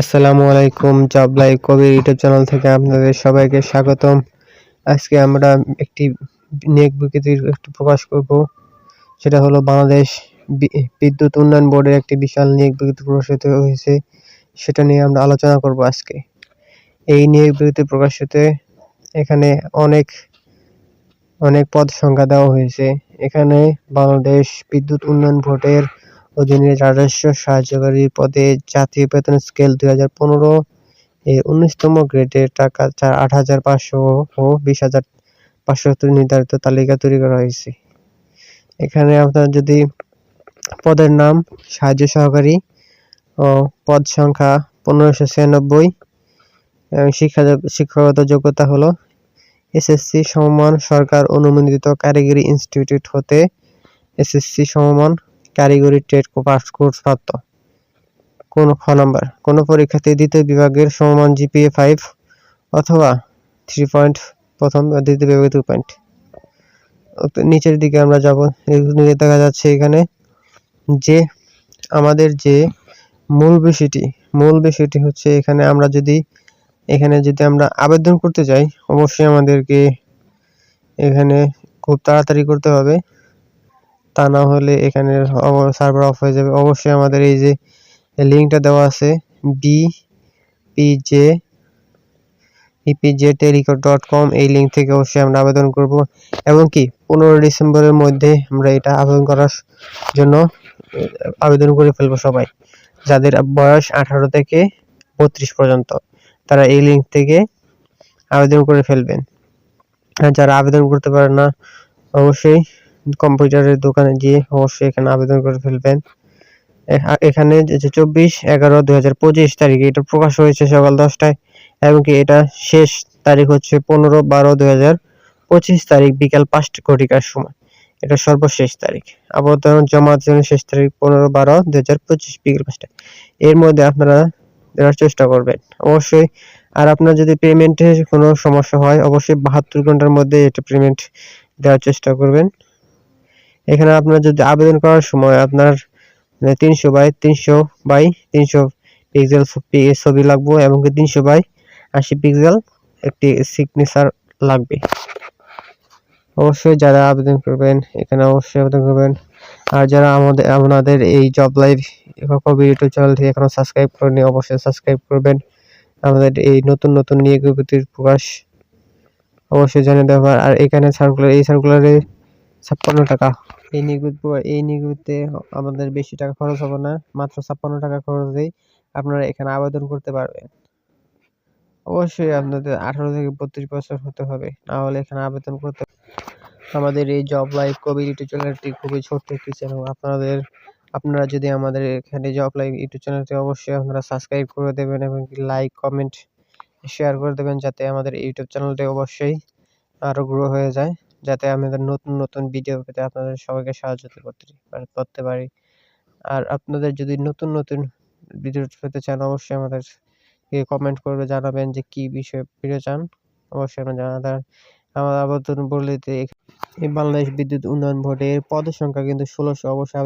আসসালামু আলাইকুম জবলাই কবির YouTube channel থেকে আপনাদের সবাইকে স্বাগতম। আজকে আমরা একটি নিয়োগ বিজ্ঞপ্তি একটু প্রকাশ করব। সেটা হলো বাংলাদেশ বিদ্যুৎ উন্নয়ন বোর্ডের একটি বিশাল নিয়োগ বিজ্ঞপ্তি প্রকাশিত হয়েছে। সেটা নিয়ে আমরা আলোচনা করব আজকে। এই নিয়োগ বিজ্ঞপ্তি প্রকাশিত এখানে অনেক অনেক পদ সংখ্যা দেওয়া হয়েছে। এখানে বাংলাদেশ বিদ্যুৎ উন্নয়ন বোর্ডের অধীনে রাজস্ব সাহায্যকারী পদে জাতীয় বেতন স্কেল দুই হাজার পনেরো এ উনিশতম গ্রেডের টাকা আট হাজার পাঁচশো ও বিশ হাজার পাঁচশো নির্ধারিত তালিকা তৈরি করা হয়েছে। এখানে আপনার যদি পদের নাম, সাহায্য সহকারী ও পদ সংখ্যা পনেরোশো ছিয়ানব্বই এবং শিক্ষা শিক্ষাগত যোগ্যতা হলো এসএসসি সমমান সরকার অনুমোদিত কারিগরি ইনস্টিটিউট হতে এসএসসি সমমান কারিগরি ট্রেড পাস কোর্স প্রাপ্ত কোন খ নাম্বার, কোন পরীক্ষার্থী দ্বিতীয় বিভাগের সমমান জিপিএ ফাইভ অথবা থ্রি পয়েন্ট প্রথম দ্বিতীয় বিভাগে টু পয়েন্ট নিচের দিকে আমরা যাব দেখা যাচ্ছে এখানে যে আমাদের যে মূল বিষয়টি মূল বিষয়টি হচ্ছে এখানে আমরা যদি, এখানে যদি আমরা আবেদন করতে যাই, অবশ্যই আমাদেরকে এখানে খুব তাড়াতাড়ি করতে হবে। তা না হলে এখানে সার্ভার অফ হয়ে যাবে। অবশ্যই আমাদের এই যে লিঙ্কটা দেওয়া আছে বি পিজে ইপিজে টেলিকট ডট কম এই লিঙ্ক থেকে অবশ্যই আমরা আবেদন করব। এবং কি পনেরো ডিসেম্বরের মধ্যে আমরা এটা আবেদন করার জন্য আবেদন করে ফেলব সবাই, যাদের বয়স আঠারো থেকে বত্রিশ পর্যন্ত। তারা এই লিঙ্ক থেকে আবেদন করে ফেলবেন। আর যারা আবেদন করতে পারে না, অবশ্যই কম্পিউটারের দোকানে গিয়ে অবশ্যই এখানে আবেদন করে ফেলবেন। এখানে যে চব্বিশ এগারো দুই হাজার পঁচিশ তারিখে এটা প্রকাশ হয়েছে সকাল দশটায় এবং কি এটা শেষ তারিখ হচ্ছে পনেরো বারো দুই হাজার পঁচিশ তারিখ বিকাল পাঁচটা ঘটিকার সময়। এটা সর্বশেষ তারিখ। আবেদন জমার জন্য শেষ তারিখ পনেরো বারো দুই হাজার পঁচিশ বিকেল পাঁচটা এর মধ্যে আপনারা দেওয়ার চেষ্টা করবেন। অবশ্যই আর আপনার যদি পেমেন্টে কোনো সমস্যা হয়, অবশ্যই বাহাত্তর ঘণ্টার মধ্যে এটা পেমেন্ট দেওয়ার চেষ্টা করবেন। এখানে আপনার যদি আবেদন করার সময় আপনার তিনশো বাই তিনশো বাই তিনশো পিক্সেল ছবি লাগবে এবং তিনশো বাই আশি পিক্সেল একটি সিগনেচার লাগবে। অবশ্যই যারা আবেদন করবেন, এখানে অবশ্যই আবেদন করবেন। আর যারা আমাদের আপনাদের এই জব লাইভ কবি ইউটিউব চ্যানেলটি এখনও সাবস্ক্রাইব করেনি অবশ্যই সাবস্ক্রাইব করবেন। আমাদের এই নতুন নতুন নিয়োগ বিজ্ঞপ্তির প্রকাশ অবশ্যই জানিয়ে দেওয়া আর এখানে সার্কুলার এই সার্কুলারে ছাপ্পান্ন টাকা এই নিয়োগ এই নিয়োগতে আমাদের বেশি টাকা খরচ হবে না, মাত্র ছাপ্পান্ন টাকা খরচেই আপনারা এখানে আবেদন করতে পারবেন। অবশ্যই আপনাদের আঠারো থেকে বত্রিশ বছর হতে হবে, না হলে এখানে আবেদন করতে আমাদের এই জব লাইভ কবি ইউটিউব চ্যানেলটি খুবই ছোট্ট একটি চ্যানেল। আপনাদের, আপনারা যদি আমাদের এখানে জব লাইভ ইউটিউব চ্যানেলটি অবশ্যই আপনারা সাবস্ক্রাইব করে দেবেন এবং লাইক, কমেন্ট, শেয়ার করে দেবেন যাতে আমাদের ইউটিউব চ্যানেলটি অবশ্যই আরও গ্রো হয়ে যায়। যাতে আমাদের নতুন নতুন ভিডিও পেতে আপনাদের সবাইকে সাহায্য করতে পারি- করতে পারি। আর আপনাদের যদি নতুন নতুন ভিডিও পেতে চান, অবশ্যই আমাদের কমেন্ট করে জানাবেন যে কি বিষয়ে ভিডিও চান। অবশ্যই আমরা জানাতে আমার আবেদন বলতে এই বাংলাদেশ বিদ্যুৎ উন্নয়ন বোর্ডের পদের সংখ্যা কিন্তু ষোলোশো, অবশ্যই